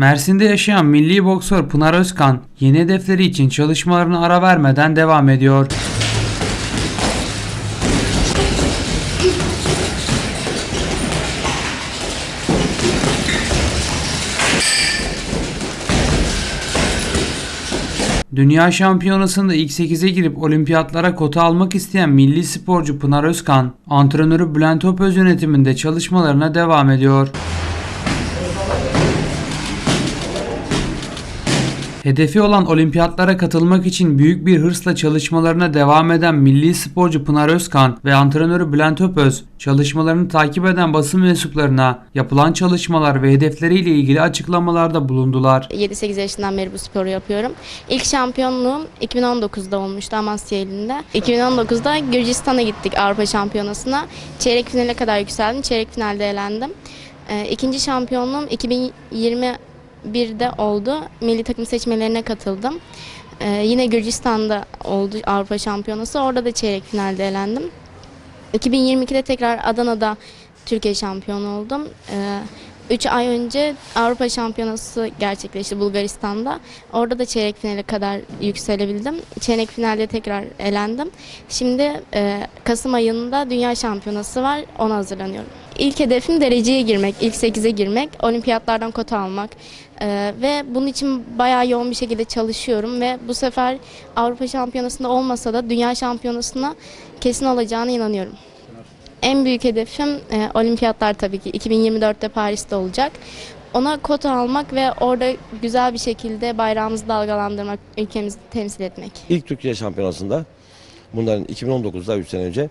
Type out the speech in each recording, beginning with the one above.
Mersin'de yaşayan milli boksör Pınar Özkan yeni hedefleri için çalışmalarına ara vermeden devam ediyor. Dünya Şampiyonası'nda ilk 8'e girip olimpiyatlara kota almak isteyen milli sporcu Pınar Özkan, antrenörü Bülent Topöz yönetiminde çalışmalarına devam ediyor. Hedefi olan olimpiyatlara katılmak için büyük bir hırsla çalışmalarına devam eden milli sporcu Pınar Özkan ve antrenörü Bülent Öpöz çalışmalarını takip eden basın mensuplarına yapılan çalışmalar ve hedefleriyle ilgili açıklamalarda bulundular. 7-8 yaşından beri bu sporu yapıyorum. İlk şampiyonluğum 2019'da olmuştu Amasya ilinde. 2019'da Gürcistan'a gittik Avrupa Şampiyonası'na. Çeyrek finale kadar yükseldim. Çeyrek finalde elendim. Ee, İkinci şampiyonluğum 2021'de oldu. Milli takım seçmelerine katıldım. Ee, Yine Gürcistan'da oldu Avrupa Şampiyonası. Orada da çeyrek finalde elendim. 2022'de tekrar Adana'da Türkiye şampiyonu oldum. 3 ay önce Avrupa Şampiyonası gerçekleşti Bulgaristan'da. Orada da çeyrek finale kadar yükselebildim. Çeyrek finalde tekrar elendim. Şimdi e, Kasım ayında Dünya Şampiyonası var. Ona hazırlanıyorum. İlk hedefim dereceye girmek, ilk 8'e girmek, olimpiyatlardan kota almak. E, ve bunun için bayağı yoğun bir şekilde çalışıyorum ve bu sefer Avrupa Şampiyonası'nda olmasa da Dünya Şampiyonası'na kesin olacağına inanıyorum. En büyük hedefim e, olimpiyatlar tabii ki 2024'te Paris'te olacak. Ona kota almak ve orada güzel bir şekilde bayrağımızı dalgalandırmak, ülkemizi temsil etmek. İlk Türkiye Şampiyonası'nda bunların 2019'da 3 sene önce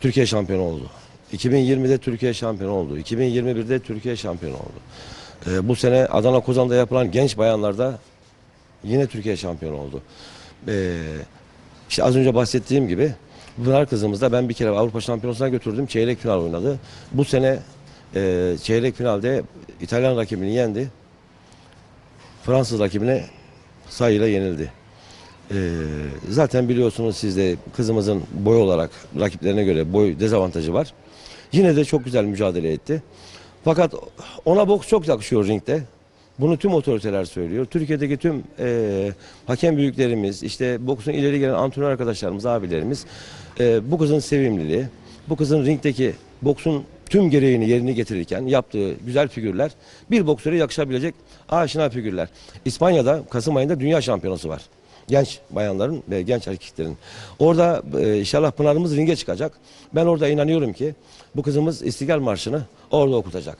Türkiye şampiyonu oldu. 2020'de Türkiye şampiyonu oldu. 2021'de Türkiye şampiyonu oldu. Ee, bu sene Adana Kozan'da yapılan genç bayanlarda yine Türkiye şampiyonu oldu. Ee, işte az önce bahsettiğim gibi Pınar kızımız da ben bir kere Avrupa Şampiyonası'na götürdüm. Çeyrek final oynadı. Bu sene e, çeyrek finalde İtalyan rakibini yendi. Fransız rakibine sayıyla yenildi. Ee, zaten biliyorsunuz siz de kızımızın boy olarak rakiplerine göre boy dezavantajı var. Yine de çok güzel mücadele etti. Fakat ona boks çok yakışıyor ringde. Bunu tüm otoriteler söylüyor. Türkiye'deki tüm e, hakem büyüklerimiz, işte boksun ileri gelen antrenör arkadaşlarımız, abilerimiz e, bu kızın sevimliliği, bu kızın ringdeki boksun tüm gereğini yerine getirirken yaptığı güzel figürler bir boksöre yakışabilecek aşina figürler. İspanya'da Kasım ayında dünya şampiyonası var. Genç bayanların ve genç erkeklerin. Orada e, inşallah Pınar'ımız ringe çıkacak. Ben orada inanıyorum ki bu kızımız İstiklal Marşı'nı orada okutacak.